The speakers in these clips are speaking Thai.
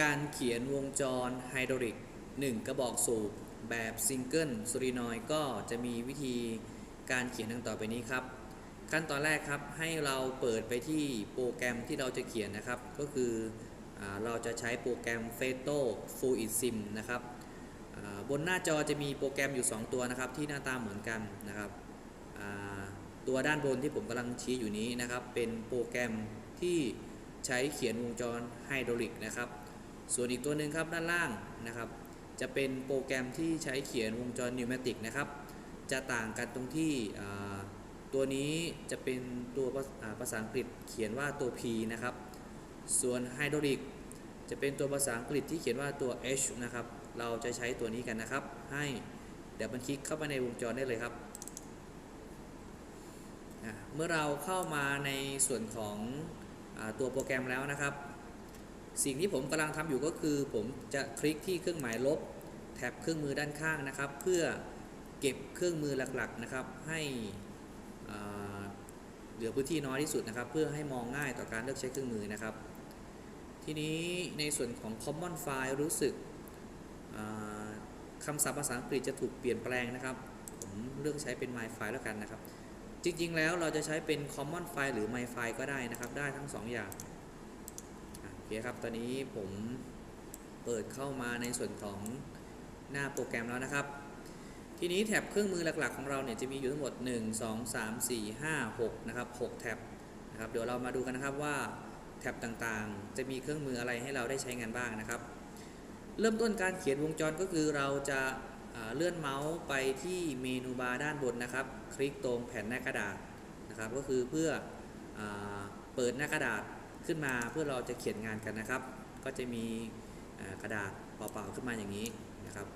การเขียนวงจรไฮดรอลิก 1 กระบอกสูบแบบซิงเกิลโซลินอยก็จะมีวิธีการเขียนดังต่อไปนี้ครับ ขั้นตอนแรกครับให้เราเปิดไปที่โปรแกรมที่เราจะเขียนนะครับ ก็คืออเราจะใช้โปรแกรม f a t o Fluid Sim นะครับบนหน้าจอจะมีโปรแกรมอยู่ 2 ตัวนะครับ ที่หน้าตาเหมือนกันนะครับตัวด้านบนที่ผมกำลังชี้อยู่นี้นะครับ เป็นโปรแกรมที่ใช้เขียนวงจรไฮดรอลิกนะครับ ส่วนอีกตัวหนึ่งครับด้านล่างนะครับ จะเป็นโปรแกรมที่ใช้เขียนวงจรนิวเมติกนะครับ จะต่างกันตรงที่ตัวนี้จะเป็นตัวภาษาอังกฤษเขียนว่าตัว P นะครับ ส่วนไฮดรอลิกจะเป็นตัวภาษาอังกฤษที่เขียนว่าตัว H นะครับ เราจะใช้ตัวนี้กันนะครับ ให้เดี๋ยวมันคลิกเข้าไปในวงจรได้เลยครับ เมื่อเราเข้ามาในส่วนของอตัวโปรแกรมแล้วนะครับ สิ่งที่ผมกำลังทำอยู่ก็คือผมจะคลิกที่เครื่องหมายลบแท็บเครื่องมือด้านข้างนะครับ เพื่อเก็บเครื่องมือหลักๆนะครับให้เหลือพื้นที่น้อยที่สุดนะครับ เพื่อให้มองง่ายต่อการเลือกใช้เครื่องมือนะครับ ทีนี้ในส่วนของ common file รู้สึกคำศัพท์ภาษาอังกฤษจะถูกเปลี่ยนแปลงนะครับ ผมเลือกใช้เป็น my file แล้วกันนะครับ จริงๆแล้วเราจะใช้เป็น common file หรือ my file ก็ได้นะครับ ได้ทั้งสองอย่าง อะโอเคครับ ตอนนี้ผมเปิดเข้ามาในส่วนของหน้าโปรแกรมแล้วนะครับ ทีนี้แท็บเครื่องมือหลักๆ ของเราเนี่ยจะมีอยู่ทั้งหมด 1 2 3 4 5 6 นะครับ 6 แท็บนะครับ เดี๋ยวเรามาดูกันนะครับว่าแท็บต่างๆ จะมีเครื่องมืออะไรให้เราได้ใช้งานบ้างนะครับ เริ่มต้นการเขียนวงจรก็คือเราจะเลื่อนเมาส์ไปที่เมนูบาร์ด้านบนนะครับ คลิกตรงแผ่นหน้ากระดาษนะครับ ก็คือเพื่ออเปิดหน้ากระดาษ ขึ้นมาเพื่อเราจะเขียนงานกันนะครับ ก็จะมีกระดาษเปล่าๆขึ้นมาอย่างนี้นะครับ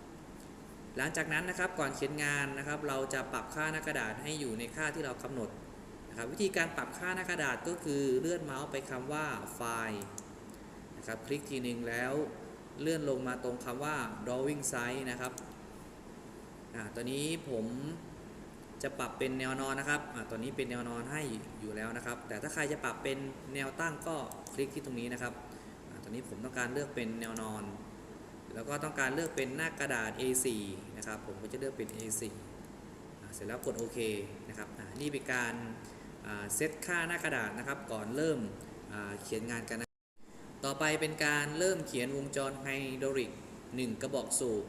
หลังจากนั้นนะครับก่อนเขียนงานนะครับ เราจะปรับค่าหน้ากระดาษให้อยู่ในค่าที่เรากำหนดนะครับ วิธีการปรับค่าหน้ากระดาษก็คือเลื่อนเมาส์ไปคำว่าไฟล์นะครับคลิกทีหนึ่งแล้วเลื่อนลงมาตรงคำว่า drawing size นะครับ อ่า ตัวนี้ผม จะปรับเป็นแนวนอนนะครับอตัวนี้เป็นแนวนอนให้อยู่แล้วนะครับ แต่ถ้าใครจะปรับเป็นแนวตั้งก็คลิกที่ตรงนี้นะครับอตัวนี้ผมต้องการเลือกเป็นแนวนอน แล้วก็ต้องการเลือกเป็นหน้ากระดาษ A4 นะครับ ผมก็จะเลือกเป็น A4 อ่เสร็จแล้วกดโอเคนะครับนี่เป็นการเซตค่าหน้ากระดาษนะครับ ก่อนเริ่มเขียนงานกันนะต่อไปเป็นการเริ่มเขียนวงจรไฮดรอลิก1 กระบอกสูบ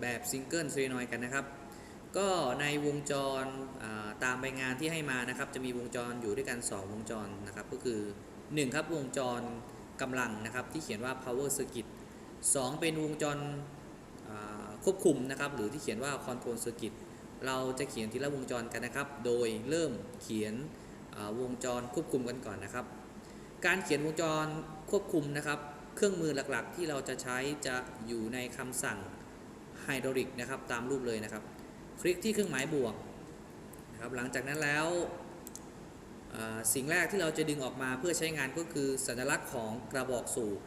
แบบซิงเกิลโซลินอยด์กันนะครับ ก็ในวงจรตามใบงานที่ให้มานะครับ จะมีวงจรอยู่ด้วยกัน 2 วงจรนะครับ ก็คือ 1 ครับวงจรกำลังนะครับ ที่เขียนว่า power circuit 2 เป็นวงจรควบคุมนะครับ หรือที่เขียนว่า control circuit เราจะเขียนทีละวงจรกันนะครับ โดยเริ่มเขียนวงจรควบคุมกันก่อนนะครับ การเขียนวงจรควบคุมนะครับ เครื่องมือหลักๆ ที่เราจะใช้จะอยู่ในคำสั่งไฮดรอลิกนะครับ ตามรูปเลยนะครับ คลิกที่เครื่องหมายบวกนะครับหลังจากนั้นแล้วสิ่งแรกที่เราจะดึงออกมาเพื่อใช้งานก็คือสัญลักษณ์ของกระบอกสูบ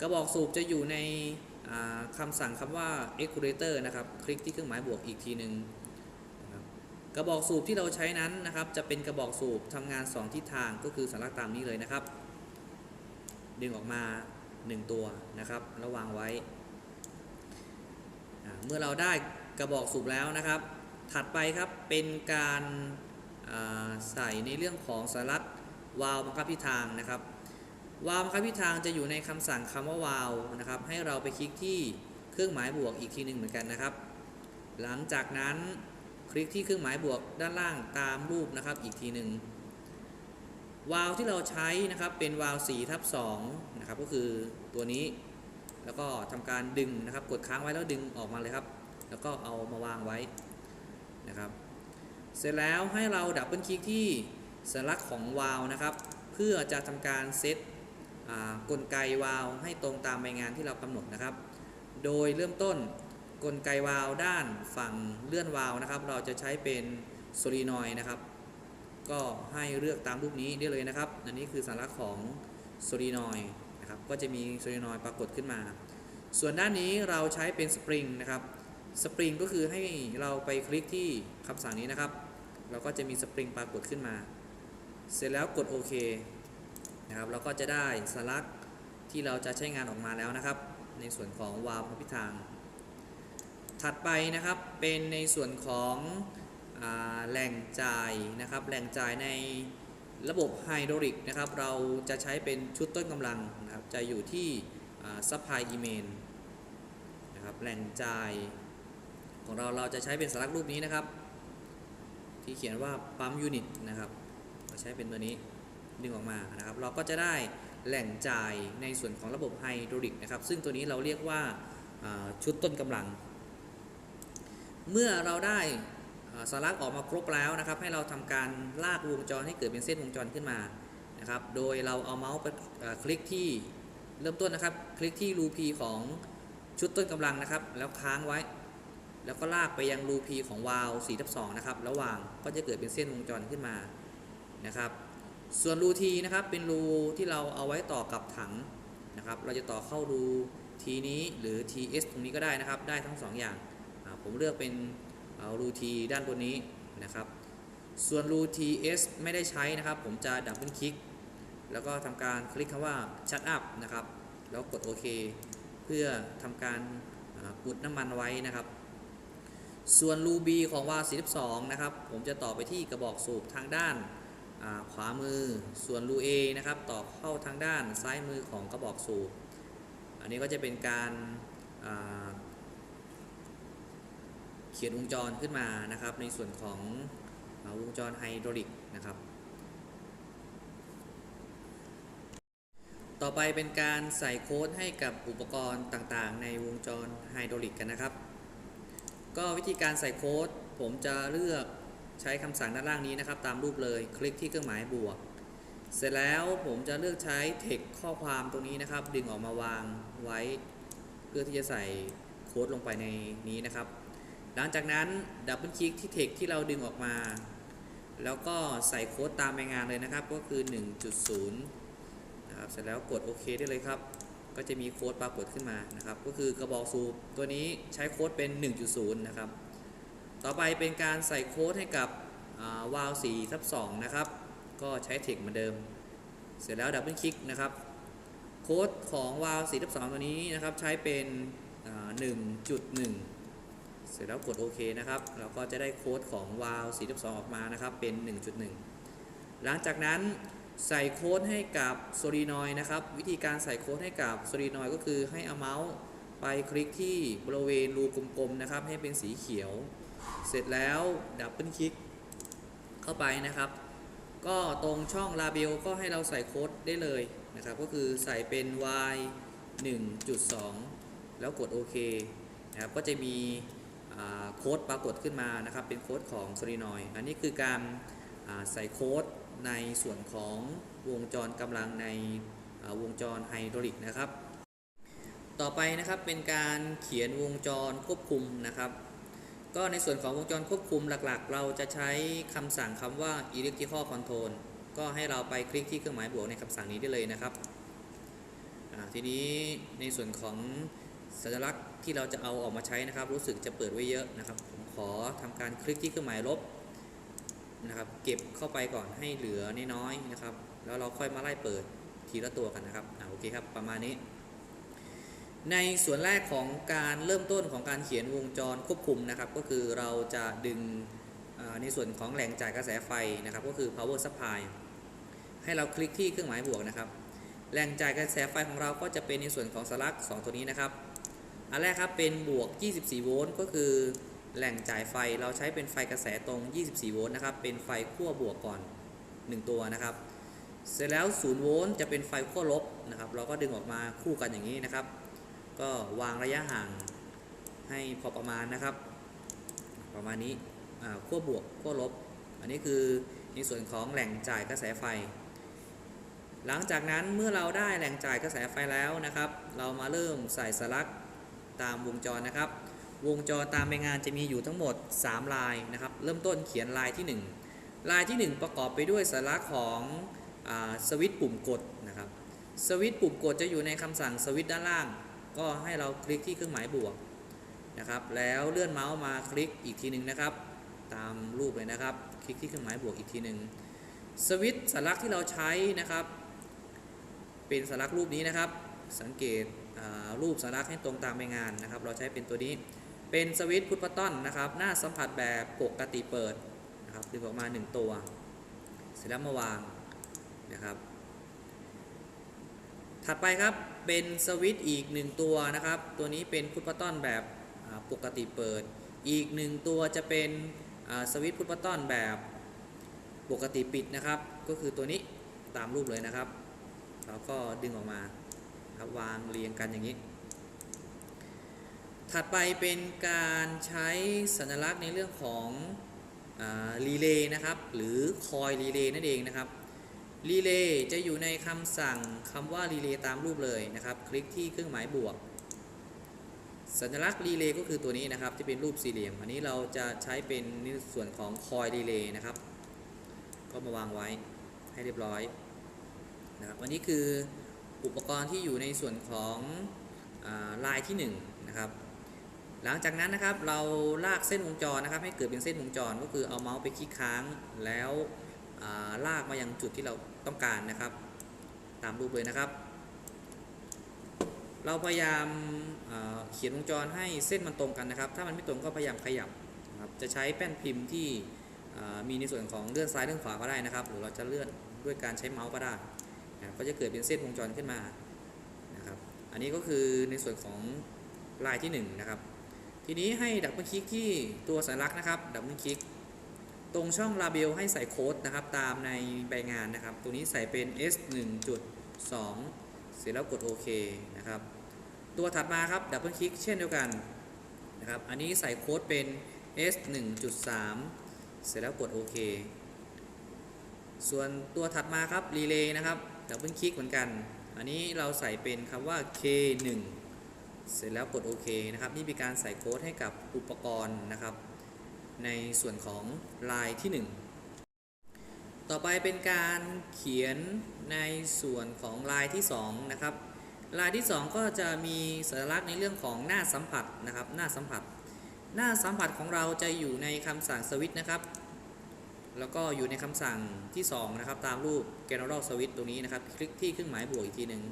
กระบอกสูบจะอยู่ในอ่าคำสั่งคำว่า equalizer นะครับ คลิกที่เครื่องหมายบวกอีกทีหนึ่งนะกระบอกสูบที่เราใช้นั้นนะครับ จะเป็นกระบอกสูบทำงาน 2 ทิศทางก็คือสัญลักษณ์ตามนี้เลยนะครับ ดึงออกมา 1 ตัวนะครับแล้ววางไว้ เมื่อเราได้ กระบอกสูบแล้วนะครับ ถัดไปครับเป็นการาใส่ในเรื่องของสัญลักษณ์วาล์วบังคับทิศทางนะครับ วาล์วบังคับทิศทางจะอยู่ในคำสั่งคำว่าวาล์วนะครับ ให้เราไปคลิกที่เครื่องหมายบวกอีกทีหนึ่งเหมือนกันนะครับ หลังจากนั้นคลิกที่เครื่องหมายบวกด้านล่างตามรูปนะครับอีกทีหนึ่งวาล์วที่เราใช้นะครับเป็นวาล์ว4ทับ2นะครับก็คือตัวนี้ แล้วก็ทำการดึงนะครับ กดค้างไว้แล้วดึงออกมาเลยครับ แล้วก็เอามาวางไว้นะครับ เสร็จแล้วให้เราดับเบิลคลิกที่สัญลักษณ์ของวาลนะครับ เพื่อจะทำการเซตกลไกวาลให้ตรงตามใบงานที่เรากำหนดนะครับ โดยเริ่มต้นกลไกวาลด้านฝั่งเลื่อนวาลนะครับ เราจะใช้เป็นโซลีนอยด์นะครับ ก็ให้เลือกตามรูปนี้ได้เลยนะครับ อันนี้คือสัญลักษณ์ของโซลีนอยด์นะครับ ก็จะมีโซลีนอยด์ปรากฏขึ้นมา ส่วนด้านนี้เราใช้เป็นสปริงนะครับ สปริงก็คือให้เราไปคลิกที่คำสั่งนี้นะครับ เราก็จะมีสปริงปรากฏขึ้นมา เสร็จแล้วกดโอเคนะครับเราก็จะได้สลักที่เราจะใช้งานออกมาแล้วนะครับ ในส่วนของวาล์วพพิทาง ถัดไปนะครับเป็นในส่วนของอแหล่งจ่ายนะครับแหล่งจ่ายในระบบไฮดรอลิกนะครับ เราจะใช้เป็นชุดต้นกำลังนะครับ จะอยู่ที่ซัพพลายอีเมนนะครับแหล่งจ่าย ของเราเราจะใช้เป็นสัญลักษณ์รูปนี้นะครับ ที่เขียนว่าปั๊มยูนิตนะครับเราใช้เป็นตัวนี้ดึงออกมานะครับ เราก็จะได้แหล่งจ่ายในส่วนของระบบไฮดรอลิกนะครับ ซึ่งตัวนี้เราเรียกว่าาชุดต้นกำลัง เมื่อเราได้อ่าสาระออกมาครบแล้วนะครับ ให้เราทำการลากวงจรให้เกิดเป็นเส้นวงจรขึ้นมานะครับ โดยเราเอาเมาส์ไปคลิกที่เริ่มต้นนะครับ คลิกที่รูพีของชุดต้นกำลังนะครับ แล้วค้างไว้ แล้วก็ลากไปยังรูพีของวาล์ว4ทับ2นะครับ ระหว่างก็จะเกิดเป็นเส้นวงจรขึ้นมานะครับ ส่วนรูทีนะครับเป็นรูที่เราเอาไว้ต่อกับถังนะครับ เราจะต่อเข้ารูทีนี้หรือ TS ตรงนี้ก็ได้นะครับ ได้ทั้งสองอย่าง ผมเลือกเป็นเอารูทีด้านบนนี้นะครับ ส่วนรู TS ไม่ได้ใช้นะครับ ผมจะดับเบิลคลิก แล้วก็ทำการคลิกคำว่า shut up นะครับ แล้วกดโอเค เพื่อทำการอ่าอุดน้ำมันไว้นะครับ ส่วนรู B ของวาล์ว42 นะครับ ผมจะต่อไปที่กระบอกสูบทางด้านาขวามือ ส่วนรู A นะครับ ต่อเข้าทางด้านซ้ายมือของกระบอกสูบ อันนี้ก็จะเป็นการาเขียนวงจรขึ้นมานะครับ ในส่วนของวงจรไฮดรอลิกนะครับ ต่อไปเป็นการใส่โค้ดให้กับอุปกรณ์ต่างๆ ในวงจรไฮดรอลิกกันนะครับ ก็วิธีการใส่โค้ด ผมจะเลือกใช้คำสั่งด้านล่างนี้นะครับ ตามรูปเลยคลิกที่เครื่องหมายบวก เสร็จแล้วผมจะเลือกใช้เทคข้อความตรงนี้นะครับ ดึงออกมาวางไว้ เพื่อที่จะใส่โค้ดลงไปในนี้นะครับ หลังจากนั้นดับเบิลคลิกที่เทคที่เราดึงออกมา แล้วก็ใส่โค้ดตามรายงานเลยนะครับ ก็คือ 1.0นะครับเสร็จแล้วกดโอเคได้เลยครับ ก็จะมีโค้ดปรากฏขึ้นมานะครับ ก็คือกระบอกสูบตัวนี้ใช้โค้ดเป็น 1.0 นะครับ ต่อไปเป็นการใส่โค้ดให้กับวาล์ว4ทับ2นะครับ ก็ใช้เทคเหมือนเดิม เสร็จแล้วดับเบิลคลิกนะครับ โค้ดของวาล์ว4ทับ2ตัวนี้นะครับใช้เป็น 1.1 เสร็จแล้วกดโอเคนะครับ เราก็จะได้โค้ดของวาล์ว4ทับ2ออกมานะครับเป็น 1.1 หลังจากนั้น ใส่โค้ดให้กับโซลีนอยนะครับ วิธีการใส่โค้ดให้กับโซลีนอยก็คือให้เอาเมาส์ไปคลิกที่บริเวณรูกลมๆนะครับ ให้เป็นสีเขียว เสร็จแล้วดับเบิลคลิกเข้าไปนะครับ ก็ตรงช่องลาเบลก็ให้เราใส่โค้ดได้เลยนะครับ ก็คือใส่เป็น y 1.2 แล้วกดโอเคนะครับ ก็จะมีโค้ดปรากฏขึ้นมานะครับ เป็นโค้ดของโซลีนอยอันนี้คือการใส่โค้ด ในส่วนของวงจรกำลังในวงจรไฮดรอลิกนะครับ ต่อไปนะครับเป็นการเขียนวงจรควบคุมนะครับ ก็ในส่วนของวงจรควบคุมหลักๆ เราจะใช้คำสั่งคำว่า electrical control ก็ให้เราไปคลิกที่เครื่องหมายบวกในคำสั่งนี้ได้เลยนะครับ ทีนี้ในส่วนของสัญลักษณ์ที่เราจะเอาออกมาใช้นะครับ รู้สึกจะเปิดไว้เยอะนะครับ ผมขอทำการคลิกที่เครื่องหมายลบ นะครับ เก็บเข้าไปก่อนให้เหลือน้อยๆนะครับ แล้วเราค่อยมาไล่เปิดทีละตัวกันนะครับอ่าโอเคครับ ประมาณนี้ ในส่วนแรกของการเริ่มต้นของการเขียนวงจรควบคุมนะครับ ก็คือเราจะดึงในส่วนของแหล่งจ่ายกระแสไฟนะครับ ก็คือ power supply ให้เราคลิกที่เครื่องหมายบวกนะครับแหล่งจ่ายกระแสไฟของเราก็จะเป็นในส่วนของสลัก 2 ตัวนี้นะครับ อันแรกครับเป็นบวก 24 โวลต์ก็คือ แหล่งจ่ายไฟเราใช้เป็นไฟกระแสตรง 24 โวลต์นะครับ เป็นไฟขั้วบวกก่อน 1 ตัวนะครับ เสร็จแล้ว 0 โวลต์จะเป็นไฟขั้วลบนะครับ เราก็ดึงออกมาคู่กันอย่างนี้นะครับ ก็วางระยะห่างให้พอประมาณนะครับ ประมาณนี้อ่าขั้วบวกขั้วลบ อันนี้คือในส่วนของแหล่งจ่ายกระแสไฟ หลังจากนั้นเมื่อเราได้แหล่งจ่ายกระแสไฟแล้วนะครับ เรามาเริ่มใส่สลักตามวงจรนะครับ วงจรตามใบงานจะมีอยู่ทั้งหมด 3 ลายนะครับ เริ่มต้นเขียนลายที่ 1 ลายที่ 1 ประกอบไปด้วยสัญลักษณ์ของอสวิตช์ปุ่มกดนะครับ สวิตช์ปุ่มกดจะอยู่ในคำสั่งสวิตช์ด้านล่าง ก็ให้เราคลิกที่เครื่องหมายบวกนะครับ แล้วเลื่อนเมาส์มาคลิกอีกทีหนึ่งนะครับ ตามรูปเลยนะครับ คลิกที่เครื่องหมายบวกอีกทีหนึ่งสวิตช์สัญลักษณ์ที่เราใช้นะครับ เป็นสัญลักษณ์รูปนี้นะครับ สังเกตรูปสัญลักษณ์ให้ตรงตามใบงานนะครับ เราใช้เป็นตัวนี้ เป็นสวิตช์พุทบัตตอนนะครับ หน้าสัมผัสแบบปกติเปิดนะครับดึงออกมา 1 ตัว เสร็จแล้วมาวางนะครับ ถัดไปครับเป็นสวิตช์อีก 1 ตัวนะครับ ตัวนี้เป็นพุทบัตตอนแบบปกติเปิด อีก 1 ตัวจะเป็นสวิตช์พุทบัตตอนแบบปกติปิดนะครับ ก็คือตัวนี้ตามรูปเลยนะครับเราก็ดึงออกมาครับวางเรียงกันอย่างนี้ ถัดไปเป็นการใช้สัญลักษณ์ในเรื่องของรีเลย์นะครับ หรือคอยรีเลย์นั่นเองนะครับรีเลย์จะอยู่ในคำสั่งคำว่ารีเลย์ตามรูปเลยนะครับ คลิกที่เครื่องหมายบวก สัญลักษณ์รีเลย์ก็คือตัวนี้นะครับที่เป็นรูปสี่เหลี่ยม อันนี้เราจะใช้เป็นในส่วนของคอยรีเลย์นะครับ ก็มาวางไว้ให้เรียบร้อยนะครับอันนี้คืออุปกรณ์ที่อยู่ในส่วนของอลายที่1นะครับ หลังจากนั้นนะครับเราลากเส้นวงจรนะครับ ให้เกิดเป็นเส้นวงจรก็คือเอาเมาส์ไปคลิกค้างแล้วาลากมายังจุดที่เราต้องการนะครับ ตามรูปเลยนะครับ เราพยายามอ่าเขียนวงจรให้เส้นมันตรงกันนะครับ ถ้ามันไม่ตรงก็พยายามขยับนะครับจะใช้แป้นพิมพ์ที่มีในส่วนของเลื่อนซ้ายเลื่อนขวาก็ได้นะครับ หรือเราจะเลื่อนด้วยการใช้เมาส์ก็ได้นะก็จะเกิดเป็นเส้นวงจรขึ้นมานะครับ อันนี้ก็คือในส่วนของลายที่หนึ่งนะครับ ทีนี้ให้ดับเบิลคลิกที่ตัวสัญลักษณ์นะครับ ดับเบิลคลิกตรงช่องลาเบลให้ใส่โค้ดนะครับ ตามในใบงานนะครับ ตัวนี้ใส่เป็น S 1.2 เสร็จแล้วกดโอเคนะครับ ตัวถัดมาครับดับเบิลคลิกเช่นเดียวกันนะครับ อันนี้ใส่โค้ดเป็น S 1.3 เสร็จแล้วกดโอเคส่วนตัวถัดมาครับรีเลย์นะครับดับเบิลคลิกเหมือนกัน อันนี้เราใส่เป็นคำว่า K 1 เสร็จแล้วกดโอเคนะครับ นี่เป็นการใส่โค้ดให้กับอุปกรณ์นะครับ ในส่วนของลายที่ 1 ต่อไปเป็นการเขียนในส่วนของลายที่ 2 นะครับ ลายที่ 2 ก็จะมีสัญลักษณ์ในเรื่องของหน้าสัมผัสนะครับ หน้าสัมผัส หน้าสัมผัสของเราจะอยู่ในคำสั่งสวิต์นะครับแล้วก็อยู่ในคำสั่งที่ 2 นะครับ ตามรูป general switch ตรงนี้นะครับ คลิกที่เครื่องหมายบวกอีกทีหนึ่ง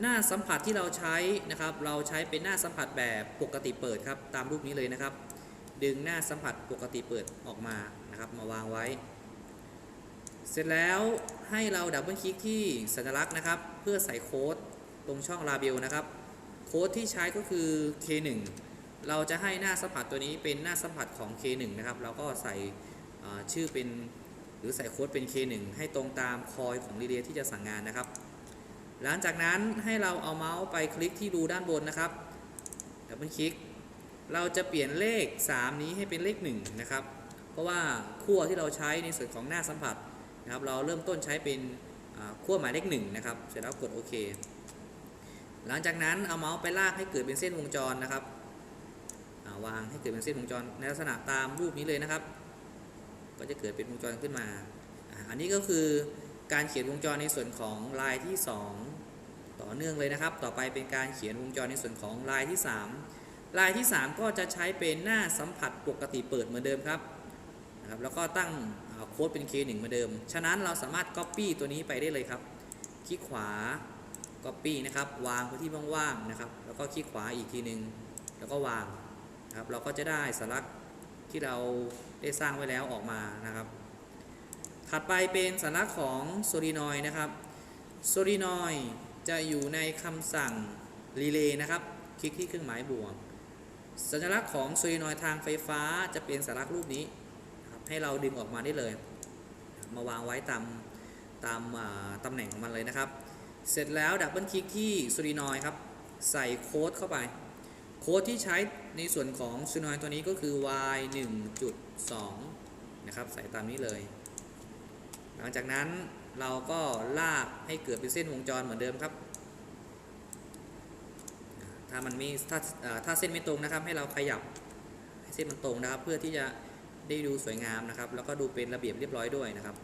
หน้าสัมผัสที่เราใช้นะครับ เราใช้เป็นหน้าสัมผัสแบบปกติเปิดครับ ตามรูปนี้เลยนะครับ ดึงหน้าสัมผัสปกติเปิดออกมานะครับ มาวางไว้ เสร็จแล้วให้เราดับเบิลคลิกที่สัญลักษณ์นะครับ เพื่อใส่โค้ดตรงช่องลาเบลนะครับ โค้ดที่ใช้ก็คือ K1 เราจะให้หน้าสัมผัสตัวนี้เป็นหน้าสัมผัสของ K1 นะครับ เราก็ใส่ชื่อเป็นหรือใส่โค้ดเป็น K1 ให้ตรงตามคอยของรีเลย์ที่จะสั่งงานนะครับ หลังจากนั้นให้เราเอาเมาส์ไปคลิกที่รูด้านบนนะครับดับเบิลคลิก เราจะเปลี่ยนเลข 3 นี้ให้เป็นเลข1นะครับ เพราะว่าขั้วที่เราใช้ในส่วนของหน้าสัมผัสนะครับ เราเริ่มต้นใช้เป็นขั้วหมายเลข1นะครับ เสร็จแล้วกดโอเค หลังจากนั้นเอาเมาส์ไปลากให้เกิดเป็นเส้นวงจรนะครับาวางให้เกิดเป็นเส้นวงจรในลักษณะตามรูปนี้เลยนะครับ ก็จะเกิดเป็นวงจรขึ้นมาอ่าอันนี้ก็คือ การเขียนวงจรในส่วนของลายที่ 2 ต่อเนื่องเลยนะครับ ต่อไปเป็นการเขียนวงจรในส่วนของลายที่ 3 ลายที่ 3 ก็จะใช้เป็นหน้าสัมผัสปกติเปิดเหมือนเดิมครับนะครับแล้วก็ตั้งโค้ดเป็น K1 เหมือนเดิม ฉะนั้นเราสามารถ Copy ตัวนี้ไปได้เลยครับ คลิกขวา Copy นะครับ วางไว้ที่ว่างๆนะครับ แล้วก็คลิกขวาอีกทีหนึ่งแล้วก็วางนะครับ เราก็จะได้สลักษณ์ที่เราได้สร้างไว้แล้วออกมานะครับ ถัดไปเป็นสัญลักษณ์ของโซลีนอยนะครับโซลีนอยจะอยู่ในคำสั่งรีเลย์นะครับ คลิกที่เครื่องหมายบวก สัญลักษณ์ของโซลีนอยทางไฟฟ้าจะเป็นสัญลักษณ์รูปนี้นะครับให้เราดึงออกมาได้เลย มาวางไว้ตามตามตำแหน่งของมันเลยนะครับ เสร็จแล้วดับเบิลคลิกที่โซลีนอยครับ ใส่โค้ดเข้าไป โค้ดที่ใช้ในส่วนของโซลีนอยตัวนี้ก็คือ y 1.2นะครับ ใส่ตามนี้เลย หลังจากนั้นเราก็ลากให้เกิดเป็นเส้นวงจรเหมือนเดิมครับ ถ้ามันมีถ้าถ้าเส้นไม่ตรงนะครับ ให้เราขยับให้เส้นมันตรงนะครับ เพื่อที่จะได้ดูสวยงามนะครับ แล้วก็ดูเป็นระเบียบเรียบร้อยด้วยนะครับ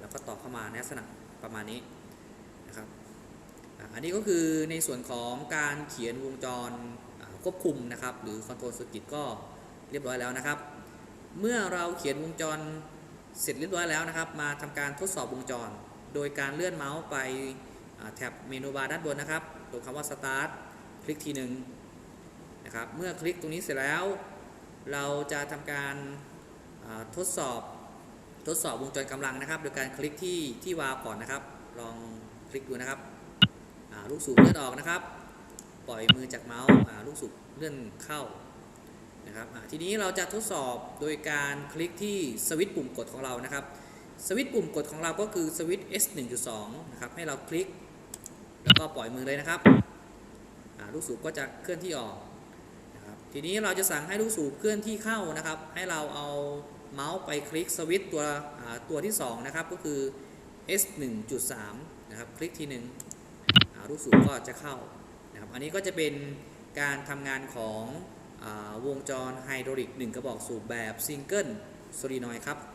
แล้วก็ต่อเข้ามาในลักษณะประมาณนี้นะครับอันนี้ก็คือในส่วนของการเขียนวงจรควบคุมนะครับ หรือ Control Circuit ก็เรียบร้อยแล้วนะครับ เมื่อเราเขียนวงจร เสร็จเรียบร้อยแล้วนะครับ มาทำการทดสอบวงจร โดยการเลื่อนเมาส์ไปแท็บเมนูบาร์ด้านบนนะครับตรงคำว่า start คลิกทีหนึ่งนะครับ เมื่อคลิกตรงนี้เสร็จแล้ว เราจะทำการทดสอบทดสอบวงจรกำลังนะครับ โดยการคลิกที่ที่วาล์วก่อนนะครับ ลองคลิกดูนะครับลูกสูบเลื่อนออกนะครับ ปล่อยมือจากเมาส์ลูกสูบเลื่อนเข้า นะครับทีนี้เราจะทดสอบโดยการคลิกที่สวิตช์ปุ่มกดของเรานะครับ สวิตช์ปุ่มกดของเราก็คือสวิตช์ S 1.2นะครับ ให้เราคลิก แล้วก็ปล่อยมือเลยนะครับลูกสูบก็จะเคลื่อนที่ออกนะครับ ทีนี้เราจะสั่งให้ลูกสูบเคลื่อนที่เข้านะครับ ให้เราเอาเมาส์ไปคลิกสวิตช์ตัวตัวที่สองนะครับ ก็คือ S 1.3นะครับ คลิกทีหนึ่งลูกสูบก็จะเข้านะครับ อันนี้ก็จะเป็นการทำงานของ วงจรไฮดรอลิก 1 กระบอกสูบแบบซิงเกิลโซลีนอยครับ